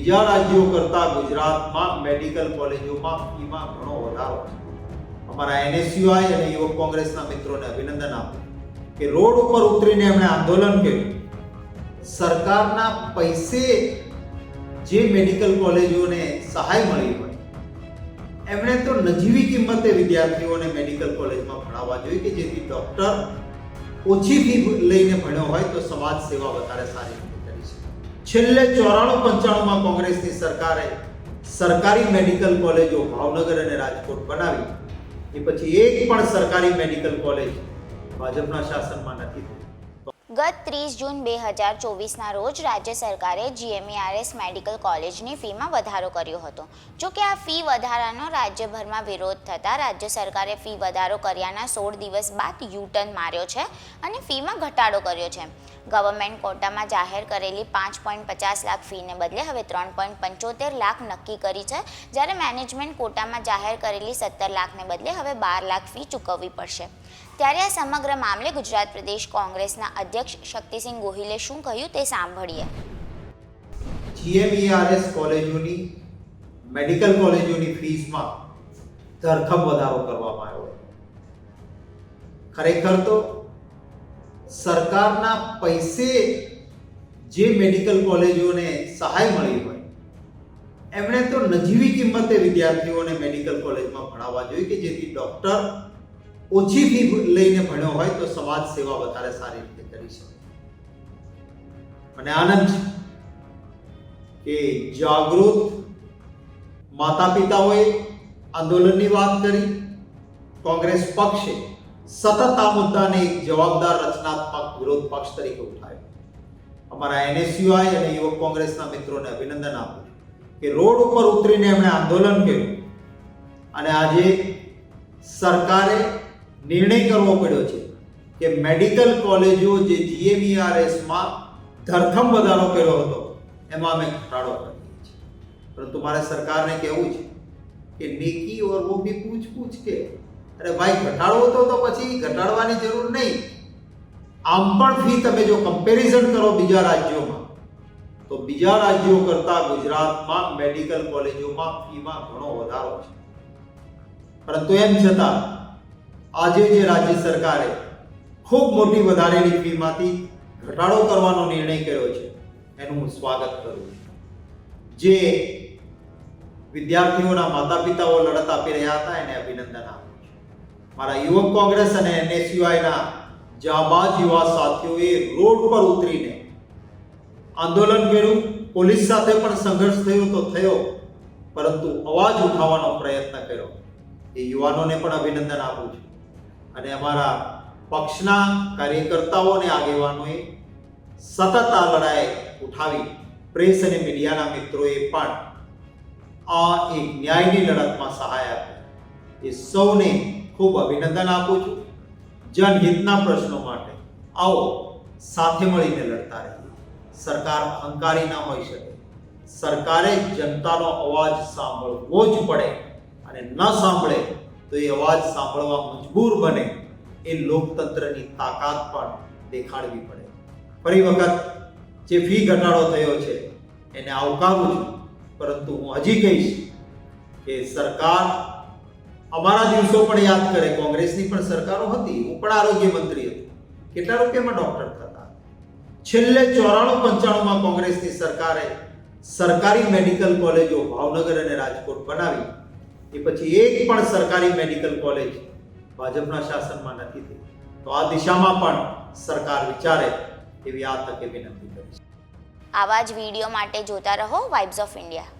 બીજા રાજ્યો કરતાં ગુજરાતમાં મેડિકલ કોલેજોમાં ફીમાં ઘણો વધારો અમારા એનએસયુઆઈ અને યુવક કોંગ્રેસના મિત્રોને અભિનંદન આપો કે રોડ ઉપર ઉતરીને એમણે આંદોલન કર્યું. સરકારના પૈસે જે મેડિકલ કોલેજોને સહાય મળી હોય, એમણે તો નજીવી કિંમતે વિદ્યાર્થીઓને મેડિકલ કોલેજમાં ભણાવવા જોઈએ કે જેથી ડૉક્ટર ઓછી ફી લઈને ભણ્યો હોય તો સમાજ સેવા વધારે સારી છેલ્લે ચોરાણું પંચાણુંમાં કોંગ્રેસની સરકારે સરકારી મેડિકલ કોલેજો ભાવનગર અને રાજકોટ બનાવી. એ પછી એક પણ સરકારી મેડિકલ કોલેજ ભાજપના શાસનમાં નથી થઈ ગત ત્રીસ જૂન બે હજાર ચોવીસના રોજ રાજ્ય સરકારે જીએમઈઆરએસ મેડિકલ કોલેજની ફીમાં વધારો કર્યો હતો. જો કે આ ફી વધારાનો રાજ્યભરમાં વિરોધ થતાં રાજ્ય સરકારે ફી વધારો કર્યાના સોળ દિવસ બાદ યુટર્ન માર્યો છે અને ફીમાં ઘટાડો કર્યો છે. ગવર્મેન્ટ કોટામાં જાહેર કરેલી પાંચ પોઈન્ટ પચાસ લાખ ફીને બદલે હવે ત્રણ પોઈન્ટ પંચોતેર લાખ નક્કી કરી છે. જ્યારે મેનેજમેન્ટ કોટામાં જાહેર કરેલી સત્તર લાખને બદલે હવે બાર લાખ ફી ચૂકવવી પડશે. ત્યારે આ સમગ્ર મામલે ગુજરાત પ્રદેશ કોંગ્રેસના અધ્યક્ષ શક્તિસિંહ ગોહિલે શું કહ્યું તે સાંભળીએ. જીએમઈઆરએસ કોલેજોની, મેડિકલ કોલેજોની ફીસમાં ધરખમ વધારો કરવામાં આવ્યો ખરેખર તો સરકારના પૈસે જે મેડિકલ કોલેજોને સહાય મળી હોય, એમણે તો નજીવી કિંમતે વિદ્યાર્થીઓને મેડિકલ કોલેજમાં ભણાવવા જોઈએ કે જેથી ડૉક્ટર ઓછી ફી લઈને ભણ્યો હોય તો સમાજ સેવા વધારે સારી રીતે કરી શકે. મને આનંદ છે કે જાગૃત માતા પિતાઓએ આંદોલનની વાત કરી, કોંગ્રેસ પક્ષે સતત આ મુદ્દાને એક જવાબદાર રચનાત્મક વિરોધ પક્ષ તરીકે ઉઠાવ્યો. અમારા એનએસયુઆઈ અને યુવક કોંગ્રેસના મિત્રોને અભિનંદન આપું કે રોડ ઉપર ઉતરીને એમણે આંદોલન કર્યું અને આજે સરકારે નિર્ણય કરવો પડ્યો છે કે મેડિકલ કોલેજો જે જીએમઈઆરએસમાં ધરખમ વધારો કર્યો હતો, એમાં અમે ઘટાડો કરીએ છીએ પરંતુ મારે સરકારને કહેવું છે કે નેકી ઓર વો ભી પૂછ પૂછ કે, અરે ભાઈ, ઘટાડવો તો તો પછી ઘટાડવાની જરૂર નહીં. આમ પણ ફી તમે જો કમ્પેરિઝન કરો બીજા રાજ્યોમાં, તો બીજા રાજ્યો કરતાં ગુજરાતમાં મેડિકલ કોલેજોમાં ફીમાં ઘણો વધારો છે. પરંતુ એમ છતાં આજે જે રાજ્ય સરકારે ખૂબ મોટી વધારેલી ફીમાંથી ઘટાડો કરવાનો નિર્ણય કર્યો છે, એનું હું સ્વાગત કરું છું. જે વિદ્યાર્થીઓના માતા પિતાઓ લડત આપી રહ્યા હતા, એને અભિનંદન આપું છું. મારા યુવક કોંગ્રેસ અને એનએસયુઆઈના જાબાજ યુવા સાથીઓએ રોડ પર ઉતરીને આંદોલન કર્યું. પોલીસ સાથે પણ સંઘર્ષ થયો તો થયો, પરંતુ અવાજ ઉઠાવવાનો પ્રયત્ન કર્યો. એ યુવાનોને પણ અભિનંદન આપું છું. અને અમારા પક્ષના કાર્યકર્તાઓ અને આગેવાનોએ સતત આ લડાઈ ઉઠાવી પ્રેસ અને મીડિયાના મિત્રોએ પણ આ એક ન્યાયની લડતમાં સહાય આપી. એ સૌને ખૂબ અભિનંદન આપું છું. જનહિતના પ્રશ્નો માટે આવો સાથે મળીને લડતા રહીએ. સરકાર અહંકારી ના હોઈ શકે. સરકારે જનતાનો અવાજ સાંભળવો જ પડે અને ન સાંભળે તો એ અવાજ સાંભળવા મજબૂર બને એ લોકતંત્રની તાકાત પણ દેખાડવી પડે. ફરી વખત જે ફી ઘટાડો થયો છે, એને આવકારું છું. પરંતુ હું હજી કહીશ કે સરકાર અમારા દિવસો પણ યાદ કરે. કોંગ્રેસની પણ સરકારો હતી. હું પણ આરોગ્ય મંત્રી હતો. કેટલા રૂપિયામાં ડોક્ટર થતા? છેલ્લે ચોરાણું પંચાણુંમાં કોંગ્રેસની સરકારે સરકારી મેડિકલ કોલેજો ભાવનગર અને રાજકોટ બનાવી. એ પછી એક પણ સરકારી મેડિકલ કોલેજ ભાજપના શાસનમાં નથી થઈ. તો આ દિશામાં પણ સરકાર વિચારે એવી આ તકે વિનંતી કરી આવા જ વીડિયો માટે જોતા રહો વાઇબ્સ ઓફ ઇન્ડિયા